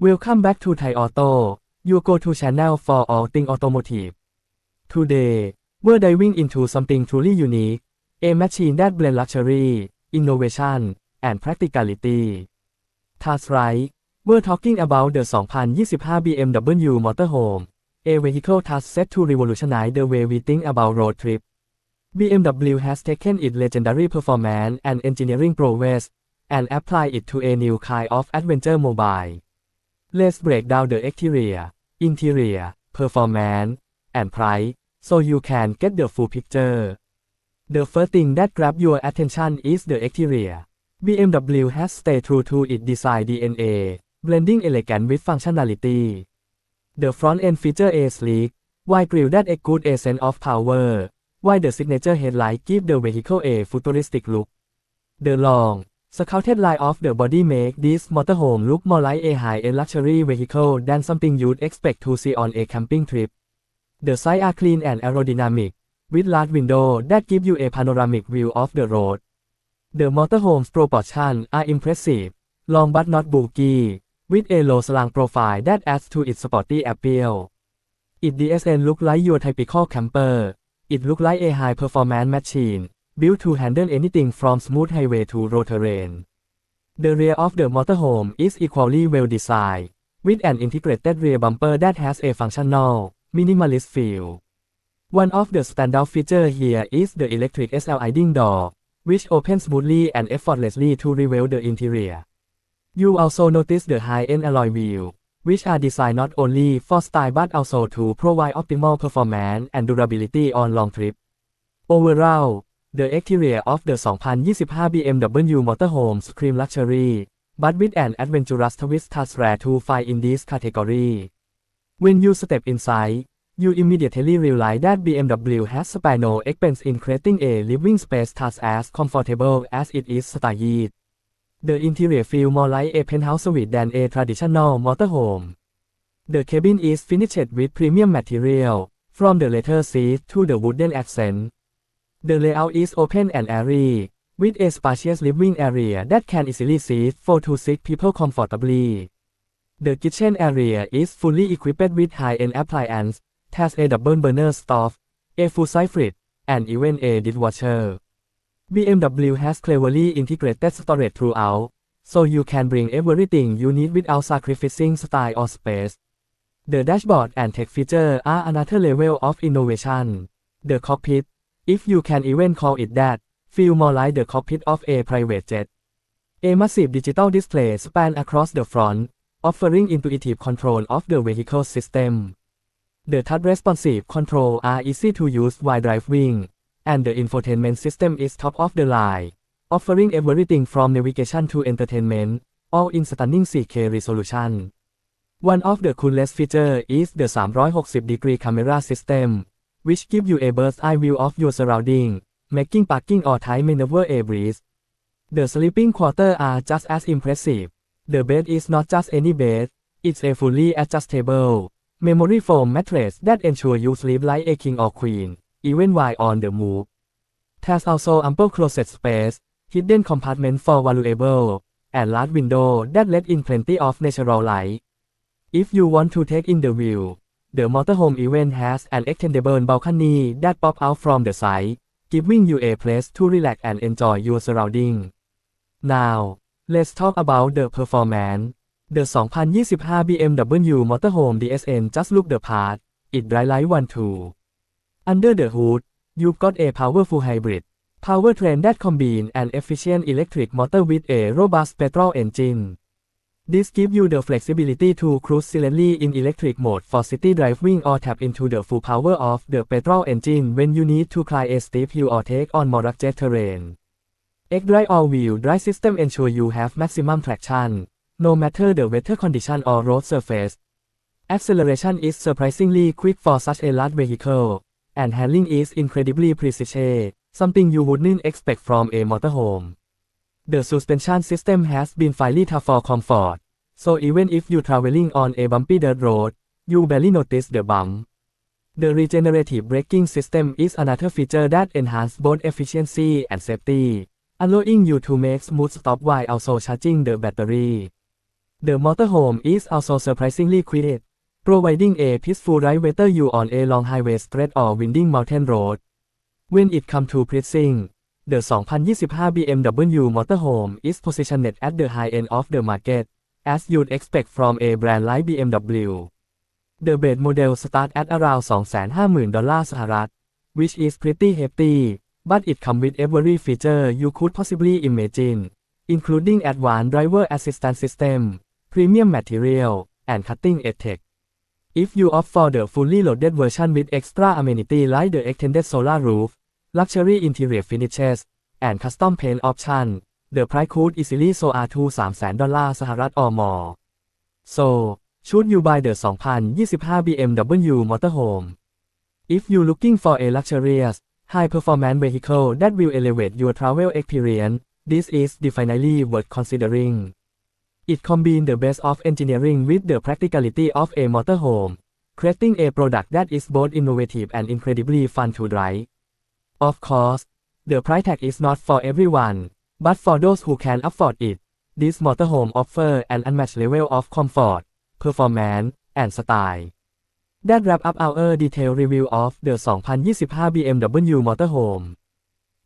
Welcome back to Thai Auto, your go-to channel for all things automotive. Today, we're diving into something truly unique, a machine that blends luxury, innovation, and practicality. That's right, we're talking about the 2025 BMW Motorhome, a vehicle that's set to revolutionize the way we think about road trip. BMW has taken its legendary performance and engineering prowess and applied it to a new kind of adventure mobile. Let's break down the exterior, interior, performance, and price, so you can get the full picture. The first thing that grabs your attention is the exterior. BMW has stayed true to its design DNA, blending elegance with functionality. The front end features a sleek, wide grille that exudes a sense of power, while the signature headlight gives the vehicle a futuristic look. The long, Scouted line of the body make this motorhome look more like a high-end luxury vehicle than something you'd expect to see on a camping trip. The sides are clean and aerodynamic, with large windows that give you a panoramic view of the road. The motorhome's proportions are impressive, long but not bulky, with a low slang profile that adds to its sporty appeal. It DSN look like your typical camper. It look like a high-performance machine built to handle anything from smooth highway to road terrain. The rear of the motorhome is equally well designed, with an integrated rear bumper that has a functional, minimalist feel. One of the standout features here is the electric SL sliding door, which opens smoothly and effortlessly to reveal the interior. You also notice the high-end alloy wheels, which are designed not only for style but also to provide optimal performance and durability on long trips. Overall, the exterior of the 2025 BMW Motorhome scream luxury, but with an adventurous twist that's rare to find in this category. When you step inside, you immediately realize that BMW has spared no expense in creating a living space that's as comfortable as it is stylish. The interior feels more like a penthouse suite than a traditional motorhome. The cabin is finished with premium material, from the leather seat to the wooden accent. The layout is open and airy, with a spacious living area that can easily seat 4 to 6 people comfortably. The kitchen area is fully equipped with high-end appliances, has a double burner stove, a full-size fridge, and even a dishwasher. BMW has cleverly integrated storage throughout, so you can bring everything you need without sacrificing style or space. The dashboard and tech features are another level of innovation. The cockpit, if you can even call it that, feel more like the cockpit of a private jet. A massive digital display span across the front, offering intuitive control of the vehicle system. The touch responsive control are easy to use while driving, and the infotainment system is top of the line, offering everything from navigation to entertainment, all in stunning 4K resolution. One of the coolest features is the 360-degree camera system, which give you a bird's eye view of your surrounding, making parking or time maneuver a breeze. The sleeping quarters are just as impressive. The bed is not just any bed, it's a fully adjustable, memory foam mattress that ensure you sleep like a king or queen, even while on the move. There's also ample closet space, hidden compartment for valuable, and large window that let in plenty of natural light. If you want to take in the view, the motorhome event has an extendable balcony that pop out from the side, giving you a place to relax and enjoy your surrounding. Now, let's talk about the performance. The 2025 BMW Motorhome DSN just look the part, it bright like one too. Under the hood, you've got a powerful hybrid powertrain that combines an efficient electric motor with a robust petrol engine. This gives you the flexibility to cruise silently in electric mode for city driving or tap into the full power of the petrol engine when you need to climb a steep hill or take on more rugged terrain. X-Drive all-wheel drive system ensure you have maximum traction, no matter the weather condition or road surface. Acceleration is surprisingly quick for such a large vehicle, and handling is incredibly precise, something you wouldn't expect from a motorhome. The suspension system has been finely tough for comfort, so even if you're traveling on a bumpy dirt road, you barely notice the bump. The regenerative braking system is another feature that enhances both efficiency and safety, allowing you to make smooth stop while also charging the battery. The motorhome is also surprisingly quiet, providing a peaceful ride whether you on a long highway stretch or winding mountain road. When it comes to pricing, the 2025 BMW motorhome is positioned at the high end of the market, as you'd expect from a brand like BMW. The base model starts at around 250,000ดอลลาร์สหรัฐ which is pretty hefty, but it comes with every feature you could possibly imagine, including advanced driver assistance system, premium material, and cutting edge tech. If you opt for the fully loaded version with extra amenity like the extended solar roof, luxury interior finishes, and custom paint option, the price could easily soar to 300,000 ดอลลาร์สหรัฐ or more. So, should you buy the 2025 BMW motorhome? If you looking for a luxurious, high-performance vehicle that will elevate your travel experience, this is definitely worth considering. It combines the best of engineering with the practicality of a motorhome, creating a product that is both innovative and incredibly fun to drive. Of course, the price tag is not for everyone, but for those who can afford it, this motorhome offers an unmatched level of comfort, performance, and style. That wrap up our detailed review of the 2025 BMW motorhome.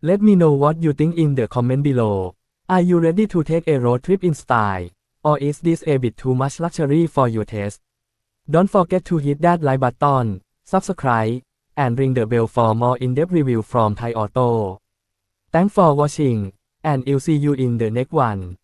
Let me know what you think in the comment below. Are you ready to take a road trip in style? Or is this a bit too much luxury for your taste? Don't forget to hit that like button, subscribe, and ring the bell for more in-depth review from Thai Auto. Thanks for watching, and I'll see you in the next one.